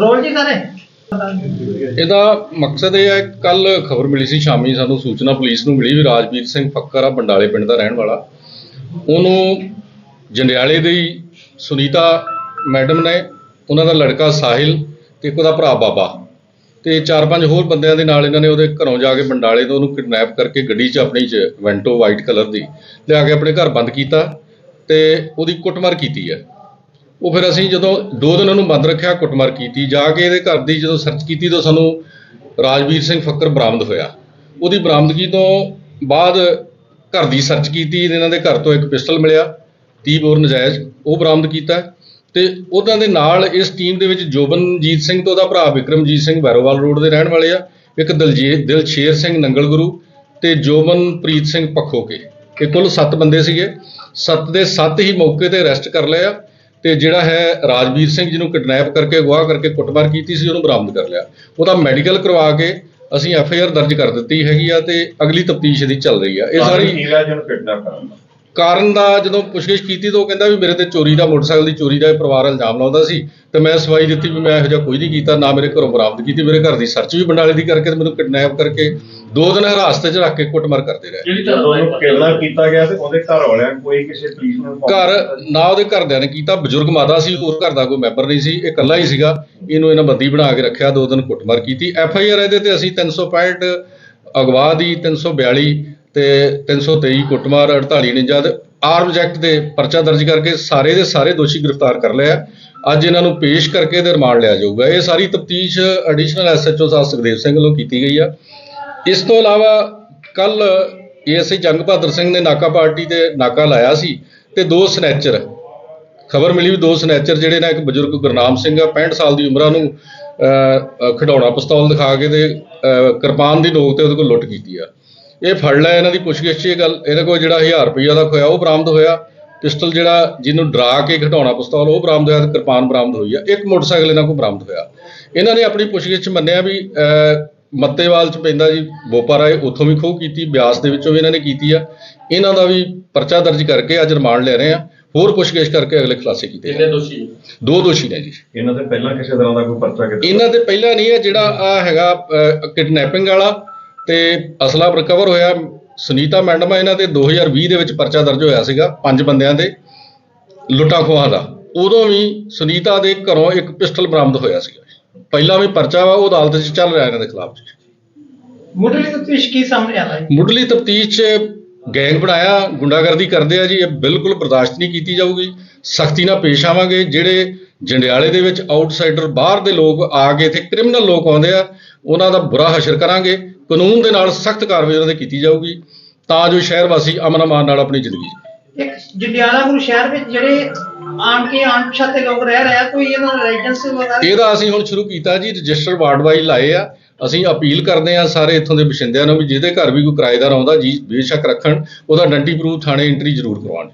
Role ਜੀ ਸਾਰੇ। ਇਹਦਾ ਮਕਸਦ ਇਹ ਹੈ, ਕੱਲ ਖਬਰ ਮਿਲੀ ਸੀ ਸ਼ਾਮੀ, ਸਾਨੂੰ ਸੂਚਨਾ ਪੁਲਿਸ ਨੂੰ ਮਿਲੀ ਵੀ ਰਾਜਵੀਰ ਸਿੰਘ ਫੱਕਰ ਆ, ਬੰਡਾਲੇ ਪਿੰਡ ਦਾ ਰਹਿਣ ਵਾਲਾ। ਉਹਨੂੰ ਜੰਡਿਆਲੇ ਦੀ ਸੁਨੀਤਾ ਮੈਡਮ ਨੇ, ਉਹਨਾਂ ਦਾ ਲੜਕਾ ਸਾਹਿਲ ਤੇ ਇੱਕ ਉਹਦਾ ਭਰਾ ਬਾਬਾ। ਤੇ ਚਾਰ ਪੰਜ ਹੋਰ ਬੰਦਿਆਂ ਦੇ ਨਾਲ ਇਹਨਾਂ ਨੇ ਉਹਦੇ ਘਰੋਂ ਜਾ ਕੇ ਬੰਡਾਲੇ ਤੋਂ ਉਹਨੂੰ ਕਿਡਨੈਪ ਕਰਕੇ ਗੱਡੀ 'ਚ ਆਪਣੀ 'ਚ ਵੈਂਟੋ ਵਾਈਟ ਕਲਰ ਦੀ ਲਿਆ ਕੇ ਆਪਣੇ ਘਰ ਬੰਦ ਕੀਤਾ ਤੇ ਉਹਦੀ ਕੁੱਟਮਾਰ ਕੀਤੀ ਹੈ। ਉਹ ਫਿਰ ਅਸੀਂ ਜਦੋਂ ਦੋ ਦਿਨ ਉਹਨੂੰ ਬੰਦ ਰੱਖਿਆ, ਕੁੱਟਮਾਰ ਕੀਤੀ, ਜਾ ਕੇ ਇਹਦੇ ਘਰ ਦੀ ਜਦੋਂ ਸਰਚ ਕੀਤੀ ਤਾਂ ਸਾਨੂੰ ਰਾਜਵੀਰ ਸਿੰਘ ਫੱਕਰ ਬਰਾਮਦ ਹੋਇਆ। ਉਹਦੀ ਬਰਾਮਦਗੀ ਤੋਂ ਬਾਅਦ ਘਰ ਦੀ ਸਰਚ ਕੀਤੀ, ਇਹਨਾਂ ਦੇ ਘਰ ਤੋਂ ਇੱਕ ਪਿਸਟਲ ਮਿਲਿਆ 30 ਬੋਰ ਨਜਾਇਜ਼ ਉਹ ਬਰਾਮਦ ਕੀਤਾ। ਤੇ ਉਹਨਾਂ ਦੇ ਨਾਲ ਇਸ ਟੀਮ ਦੇ ਵਿੱਚ ਜੋਬਨਜੀਤ ਸਿੰਘ ਤੇ ਉਹਦਾ ਭਰਾ ਵਿਕਰਮਜੀਤ ਸਿੰਘ ਵੈਰੋਵਾਲ ਰੋਡ ਦੇ ਰਹਿਣ ਵਾਲੇ ਆ ਇੱਕ ਦਲਜੀਤ ਦਿਲਸ਼ੇਰ ਸਿੰਘ ਨੰਗਲ ਗੁਰੂ ਤੇ ਜੋਬਨਪ੍ਰੀਤ ਸਿੰਘ ਪੱਖੋਕੇ। ਇਹ ਕੁੱਲ 7 ਬੰਦੇ ਸੀਗੇ। 7 ਦੇ 7 ਹੀ ਮੌਕੇ ਤੇ ਅਰੈਸਟ ਕਰ ਲਏ ਆ ਤੇ ਜਿਹੜਾ ਹੈ ਰਾਜਵੀਰ ਸਿੰਘ ਜਿਹਨੂੰ ਕਿਡਨੈਪ ਕਰਕੇ ਅਗਵਾ ਕਰਕੇ ਕੁੱਟਮਾਰ ਕੀਤੀ ਸੀ ਉਹਨੂੰ ਬਰਾਮਦ ਕਰ ਲਿਆ। ਉਹਦਾ ਮੈਡੀਕਲ ਕਰਵਾ ਕੇ ਅਸੀਂ ਐਫ ਆਈ ਆਰ ਦਰਜ ਕਰ ਦਿੱਤੀ ਹੈਗੀ ਆ ਤੇ ਅਗਲੀ ਤਫਤੀਸ਼ ਇਹਦੀ ਚੱਲ ਰਹੀ ਆ। ਇਹ ਸਾਰੀ ਹੀਰਾ ਜਨ ਕਿਡਨੈਪ ਕਰਨ ਕਾਰਨ ਦਾ ਜਦੋਂ ਪੁੱਛਗਿੱਛ ਕੀਤੀ ਤਾਂ ਉਹ ਕਹਿੰਦਾ ਵੀ ਮੇਰੇ ਤੇ ਚੋਰੀ ਦਾ ਮੋਟਰਸਾਈਕਲ ਦੀ ਚੋਰੀ ਦਾ ਇਹ ਪਰਿਵਾਰ ਇਲਜ਼ਾਮ ਲਾਉਂਦਾ ਸੀ ਤੇ ਮੈਂ ਸਵਾਈ ਦਿੱਤੀ ਵੀ ਮੈਂ ਇਹੋ ਜਿਹਾ ਕੋਈ ਨਹੀਂ ਕੀਤਾ ਨਾ ਮੇਰੇ ਘਰੋਂ ਬਰਾਮਦ ਕੀਤੀ ਮੇਰੇ ਘਰ ਦੀ ਸਰਚ ਵੀ ਬੰਡਾਲੇ ਦੀ ਕਰਕੇ ਤੇ ਮੈਨੂੰ ਕਿਡਨੈਪ ਕਰਕੇ ਦੋ ਦਿਨ ਹਿਰਾਸਤ 'ਚ ਰੱਖ ਕੇ ਕੁੱਟਮਾਰ ਕਰਦੇ ਰਹੇ ਜਿਹੜੀ ਉਹਨੂੰ ਕਿਡਨੈਪ ਕੀਤਾ ਗਿਆ ਤੇ ਉਹਦੇ ਘਰ ਵਾਲਿਆਂ ਨੇ ਕੋਈ ਕਿਸੇ ਪੁਲਿਸ ਨੂੰ ਘਰ? ਨਾ ਉਹਦੇ ਘਰਦਿਆਂ ਨੇ ਕੀਤਾ ਬਜ਼ੁਰਗ ਮਾਤਾ ਸੀ ਹੋਰ ਘਰ ਦਾ ਕੋਈ ਮੈਂਬਰ ਨਹੀਂ ਸੀ ਇਹ ਇਕੱਲਾ ਹੀ ਸੀਗਾ ਇਹਨੂੰ ਇਹਨਾਂ ਬੰਦੀ ਬਣਾ ਕੇ ਰੱਖਿਆ ਦੋ ਦਿਨ ਕੁੱਟਮਾਰ ਕੀਤੀ ਐਫ ਆਈ ਆਰ ਇਹਦੇ ਤੇ ਅਸੀਂ 365 ਅਗਵਾ ਦੀ 342 ਤੇ 323 ਕੁੱਟਮਾਰ 48 49 ਦੇ ਆਰਮ ਐਕਟ ਦੇ ਪਰਚਾ ਦਰਜ ਕਰਕੇ ਸਾਰੇ ਦੇ ਸਾਰੇ ਦੋਸ਼ੀ ਗ੍ਰਿਫਤਾਰ ਕਰ ਲਿਆ ਅੱਜ ਇਹਨਾਂ ਨੂੰ ਪੇਸ਼ ਕਰਕੇ ਤੇ ਰਿਮਾਂਡ ਲਿਆ ਜਾਊਗਾ। ਇਹ ਸਾਰੀ ਤਫਤੀਸ਼ ਐਡੀਸ਼ਨਲ ਐਸਐਚਓ ਸਾਹਿਬ ਸੁਖਦੇਵ ਸਿੰਘ ਵੱਲੋਂ ਕੀਤੀ ਗਈ ਆ। ਇਸ ਤੋਂ ਇਲਾਵਾ ਕੱਲ ਏਐਸਆਈ ਜੰਗ ਬਹਾਦਰ ਸਿੰਘ ਨੇ ਨਾਕਾ ਪਾਰਟੀ ਤੇ ਨਾਕਾ ਲਾਇਆ ਸੀ ਤੇ ਦੋ ਸਨੈਚਰ ਖਬਰ ਮਿਲੀ ਵੀ ਦੋ ਸਨੈਚਰ ਜਿਹੜੇ ਨਾ ਇੱਕ ਬਜ਼ੁਰਗ ਗੁਰਨਾਮ ਸਿੰਘ ਆ 65 ਸਾਲ ਦੀ ਉਮਰਾਂ ਨੂੰ ਅਹ, ਖਿਡੌਣਾ ਪਿਸਤੌਲ ਦਿਖਾ ਕੇ ਤੇ ਕਿਰਪਾਨ ਦੀ ਨੋਕ ਤੇ ਉਹਦੇ ਕੋਲ ਲੁੱਟ ਕੀਤੀ ਆ। ਇਹ ਫੜ ਲਿਆ ਇਹਨਾਂ ਦੀ ਪੁੱਛਗਿੱਛ 'ਚ ਇਹ ਗੱਲ ਇਹਦੇ ਕੋਲ ਜਿਹੜਾ 1000 ਰੁਪਈਆ ਦਾ ਖੋਇਆ ਉਹ ਬਰਾਮਦ ਹੋਇਆ। ਪਿਸਟਲ ਜਿਹੜਾ ਜਿਹਨੂੰ ਡਰਾ ਕੇ ਖਿਡੌਣਾ ਪਿਸਤੌਲ ਉਹ ਬਰਾਮਦ ਹੋਇਆ ਤੇ ਕਿਰਪਾਨ ਬਰਾਮਦ ਹੋਈ ਆ। ਇੱਕ ਮੋਟਰਸਾਈਕਲ ਇਹਨਾਂ ਕੋਲ ਬਰਾਮਦ ਹੋਇਆ। ਇਹਨਾਂ ਨੇ ਆਪਣੀ ਪੁੱਛਗਿੱਛ 'ਚ ਮੰਨਿਆ ਵੀ ਅਹ, ਮੱਤੇਵਾਲ 'ਚ ਪੈਂਦਾ ਜੀ ਬੋਪਾ ਰਾਏ ਉੱਥੋਂ ਵੀ ਖੋਹ ਕੀਤੀ ਬਿਆਸ ਦੇ ਵਿੱਚੋਂ ਵੀ ਇਹਨਾਂ ਨੇ ਕੀਤੀ ਆ। ਇਹਨਾਂ ਦਾ ਵੀ ਪਰਚਾ ਦਰਜ ਕਰਕੇ ਅੱਜ ਰਿਮਾਂਡ ਲੈ ਰਹੇ ਆ। ਹੋਰ ਪੁੱਛਗਿੱਛ ਕਰਕੇ ਅਗਲੇ ਖੁਲਾਸੇ ਕੀਤੇ ਕਿੰਨੇ। ਦੋਸ਼ੀ ਦੋ ਦੋਸ਼ੀ ਨੇ ਜੀ। ਇਹਨਾਂ ਤੇ ਪਹਿਲਾਂ ਕਿਸੇ ਤਰ੍ਹਾਂ ਦਾ ਕੋਈ ਪਰਚਾ ਕੀਤਾ ਇਹਨਾਂ ਦੇ ਪਹਿਲਾਂ ਨਹੀਂ ਹੈ ਜਿਹੜਾ ਆ ਹੈਗਾ ਕਿਡਨੈਪਿੰਗ ਵਾਲਾ ਤੇ ਅਸਲਾ ਰਿਕਵਰ ਹੋਇਆ ਸੁਨੀਤਾ ਮੈਡਮ ਆ ਇਹਨਾਂ ਤੇ 2020 ਦੇ ਵਿੱਚ ਪਰਚਾ ਦਰਜ ਹੋਇਆ ਸੀਗਾ ਪੰਜ ਬੰਦਿਆਂ ਦੇ ਲੁੱਟਾਂ ਖੋਹਾਂ ਦਾ। ਉਦੋਂ ਵੀ ਸੁਨੀਤਾ ਦੇ ਘਰੋਂ ਇੱਕ ਪਿਸਟਲ ਬਰਾਮਦ ਹੋਇਆ ਸੀਗਾ। ਪਹਿਲਾਂ ਵੀ ਪਰਚਾ ਵਾ ਉਹ ਅਦਾਲਤ 'ਚ ਚੱਲ ਰਿਹਾ ਇਹਨਾਂ ਦੇ ਖਿਲਾਫ। ਜੀ ਮੁੱਢਲੀ ਤਫਤੀਸ਼ ਕੀ ਸਾਹਮਣੇ ਆਦਾ ਹੈ? ਮੁੱਢਲੀ ਤਫਤੀਸ਼ 'ਚ ਗੈਂਗ ਬਣਾਇਆ ਗੁੰਡਾਗਰਦੀ ਕਰਦੇ ਆ ਜੀ ਇਹ ਬਿਲਕੁਲ ਬਰਦਾਸ਼ਤ ਨਹੀਂ ਕੀਤੀ ਜਾਊਗੀ। ਸਖਤੀ ਨਾਲ ਪੇਸ਼ ਆਵਾਂਗੇ ਜਿਹੜੇ ਜੰਡਿਆਲੇ ਦੇ ਵਿੱਚ ਆਊਟਸਾਈਡਰ ਬਾਹਰ ਦੇ ਲੋਕ ਆ ਕੇ ਇੱਥੇ ਕ੍ਰਿਮੀਨਲ ਲੋਕ ਆਉਂਦੇ ਆ ਉਹਨਾਂ ਦਾ ਬੁਰਾ ਹਸ਼ਰ ਕਰਾਂਗੇ ਕਾਨੂੰਨ ਦੇ ਨਾਲ ਸਖਤ ਕਾਰਵਾਈ ਉਹਨਾਂ ਤੇ ਕੀਤੀ ਜਾਊਗੀ ਤਾਂ ਜੋ ਸ਼ਹਿਰ ਵਾਸੀ ਅਮਨ ਅਮਾਨ ਨਾਲ ਆਪਣੀ ਜ਼ਿੰਦਗੀ। ਇੱਕ ਜੰਡਿਆਲਾ ਗੁਰੂ ਸ਼ਹਿਰ ਵਿੱਚ ਜਿਹੜੇ ਆਣ ਕੇ ਅਣਪਛਾਤੇ ਲੋਕ ਰਹਿ ਰਹੇ ਆ ਕੋਈ ਇਹਨਾਂ ਦਾ ਲਾਇਸੈਂਸ ਵਗੈਰਾ ਇਹਦਾ ਅਸੀਂ ਹੁਣ ਸ਼ੁਰੂ ਕੀਤਾ ਜੀ ਰਜਿਸਟਰ ਵਾਰਡ ਵਾਈਜ਼ ਲਾਏ ਆ ਅਸੀਂ ਅਪੀਲ ਕਰਦੇ ਆ ਸਾਰੇ ਇੱਥੋਂ ਦੇ ਵਸਿੰਦਿਆਂ ਨੂੰ ਵੀ ਜਿਹਦੇ ਘਰ ਵੀ ਕੋਈ ਕਿਰਾਏਦਾਰ ਆਉਂਦਾ ਜੀ ਬੇਸ਼ੱਕ ਰੱਖਣ ਉਹਦਾ ਡੰਟੀ ਪ੍ਰੂਫ ਥਾਣੇ ਐਂਟਰੀ ਜ਼ਰੂਰ ਕਰਵਾਉਣ